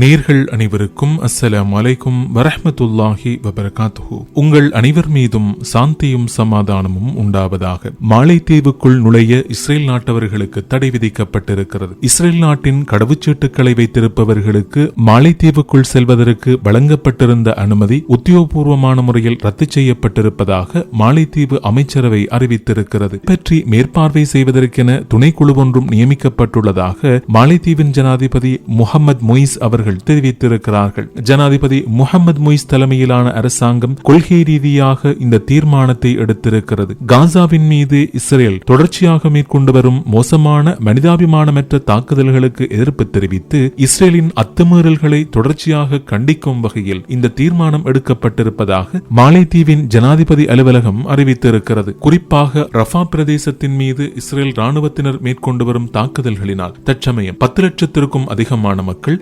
நேர்கள் அனைவருக்கும் அஸ்ஸலாம் அலைக்கும் வரஹமத்துல்லாஹி வபரகாத்துஹு. உங்கள் அனைவர் மீதும் சாந்தியும் சமாதானமும் உண்டாவதாக. மாலைத்தீவுக்குள் நுழைய இஸ்ரேல் நாட்டவர்களுக்கு தடை விதிக்கப்பட்டிருக்கிறது. இஸ்ரேல் நாட்டின் கடவுச்சீட்டுக்களை வைத்திருப்பவர்களுக்கு மாலைத்தீவுக்குள் செல்வதற்கு வழங்கப்பட்டிருந்த அனுமதி உத்தியோகபூர்வமான முறையில் ரத்து செய்யப்பட்டிருப்பதாக மாலைத்தீவு அமைச்சரவை அறிவித்திருக்கிறது. பற்றி மேற்பார்வை செய்வதற்கென துணைக்குழு ஒன்றும் நியமிக்கப்பட்டுள்ளதாக மாலைத்தீவின் ஜனாதிபதி முகமது மொய்ஸ் அவர் அவர்கள் தெரிவித்திருக்கிறார்கள். ஜனாதிபதி முகமது மொய்ஸ் தலைமையிலான அரசாங்கம் கொள்கை ரீதியாக இந்த தீர்மானத்தை எடுத்திருக்கிறது. காசாவின் மீது இஸ்ரேல் தொடர்ச்சியாக மேற்கொண்டு வரும் மோசமான மனிதாபிமானமற்ற தாக்குதல்களுக்கு எதிர்ப்பு தெரிவித்து இஸ்ரேலின் அத்துமீறல்களை தொடர்ச்சியாக கண்டிக்கும் வகையில் இந்த தீர்மானம் எடுக்கப்பட்டிருப்பதாக மாலைத்தீவின் ஜனாதிபதி அலுவலகம் அறிவித்திருக்கிறது. குறிப்பாக ரஃபா பிரதேசத்தின் மீது இஸ்ரேல் ராணுவத்தினர் மேற்கொண்டு வரும் தாக்குதல்களினால் தற்சமயம் பத்து லட்சத்திற்கும் அதிகமான மக்கள்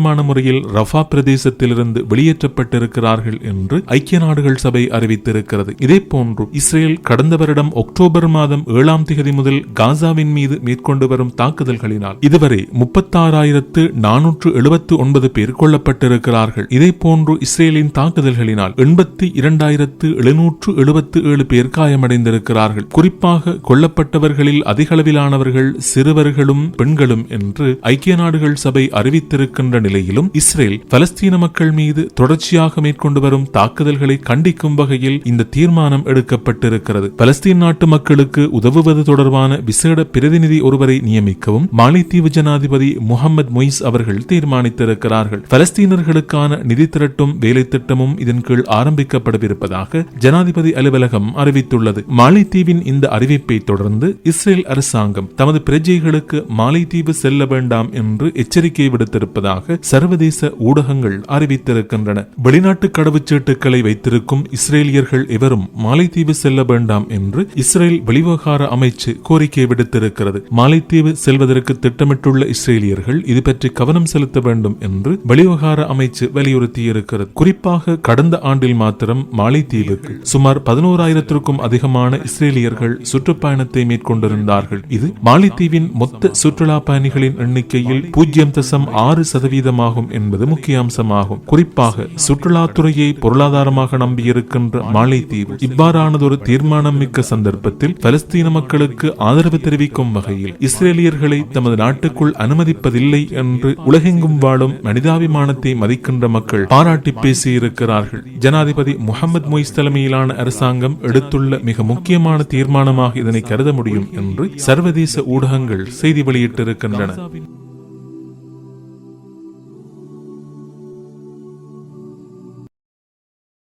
சட்டவிரோதமான முறையில் ரஃபா பிரதேசத்திலிருந்து வெளியேற்றப்பட்டிருக்கிறார்கள் என்று ஐக்கிய நாடுகள் சபை அறிவித்திருக்கிறது. இதே போன்று இஸ்ரேல் கடந்த வருடம் அக்டோபர் மாதம் ஏழாம் திகதி முதல் காசாவின் மீது மேற்கொண்டு வரும் தாக்குதல்களினால் இதுவரை முப்பத்தாறாயிரத்து நானூற்று எழுபத்து ஒன்பது பேர் கொல்லப்பட்டிருக்கிறார்கள். இதே போன்று இஸ்ரேலின் தாக்குதல்களினால் எண்பத்தி இரண்டாயிரத்து எழுநூற்று எழுபத்து ஏழு பேர் காயமடைந்திருக்கிறார்கள். குறிப்பாக கொல்லப்பட்டவர்களில் அதிகளவிலானவர்கள் சிறுவர்களும் பெண்களும் என்று ஐக்கிய நாடுகள் சபை அறிவித்திருக்கின்ற நிலையிலும் இஸ்ரேல் பலஸ்தீன மக்கள் மீது தொடர்ச்சியாக மேற்கொண்டு வரும் தாக்குதல்களை கண்டிக்கும் வகையில் இந்த தீர்மானம் எடுக்கப்பட்டிருக்கிறது. பலஸ்தீன் நாட்டு மக்களுக்கு உதவுவது தொடர்பான விசேட பிரதிநிதி ஒருவரை நியமிக்கவும் மாலைத்தீவு ஜனாதிபதி முகமது மொய்ஸ் அவர்கள் தீர்மானித்திருக்கிறார்கள். பலஸ்தீனர்களுக்கான நிதி திரட்டும் வேலை திட்டமும் இதன் கீழ் ஆரம்பிக்கப்படவிருப்பதாக ஜனாதிபதி அலுவலகம் அறிவித்துள்ளது. மாலைத்தீவின் இந்த அறிவிப்பை தொடர்ந்து இஸ்ரேல் அரசாங்கம் தமது பிரஜைகளுக்கு மாலைத்தீவு செல்ல வேண்டாம் என்று எச்சரிக்கை விடுத்திருப்பதாக சர்வதேச ஊடகங்கள் அறிவித்திருக்கின்றன. வெளிநாட்டு கடவுச்சீட்டுகளை வைத்திருக்கும் இஸ்ரேலியர்கள் எவரும் மாலைத்தீவு செல்ல வேண்டாம் என்று இஸ்ரேல் வெளிவகார அமைச்சு கோரிக்கை விடுத்திருக்கிறது. மாலைத்தீவு செல்வதற்கு திட்டமிட்டுள்ள இஸ்ரேலியர்கள் இது பற்றி கவனம் செலுத்த வேண்டும் என்று வெளிவகார அமைச்சு வலியுறுத்தியிருக்கிறது. குறிப்பாக கடந்த ஆண்டில் மாத்திரம் மாலைத்தீவுக்கு சுமார் பதினோராயிரத்திற்கும் அதிகமான இஸ்ரேலியர்கள் சுற்றுப்பயணத்தை மேற்கொண்டிருந்தார்கள். இது மாலைத்தீவின் மொத்த சுற்றுலா பயணிகளின் எண்ணிக்கையில் பூஜ்ஜியம் தசம் ஆறு சதவீதமாகும் என்பது முக்கிய அம்சமாகும் குறிப்பாக சுற்றுலாத்துறையை பொருளாதாரமாக நம்பியிருக்கின்ற மாலைத்தீவு இவ்வாறானதொரு தீர்மானம் மிக்க சந்தர்ப்பத்தில் பலஸ்தீன மக்களுக்கு ஆதரவு தெரிவிக்கும் வகையில் இஸ்ரேலியர்களை தமது நாட்டுக்குள் அனுமதிப்பதில்லை என்று உலகெங்கும் வாழும் மனிதாபிமானத்தை மதிக்கின்ற மக்கள் பாராட்டி பேசியிருக்கிறார்கள். ஜனாதிபதி முகமது மொய்ஸ் தலைமையிலான அரசாங்கம் எடுத்துள்ள மிக முக்கியமான தீர்மானமாக இதனை கருத முடியும் என்று சர்வதேச ஊடகங்கள் செய்தி வெளியிட்டிருக்கின்றன.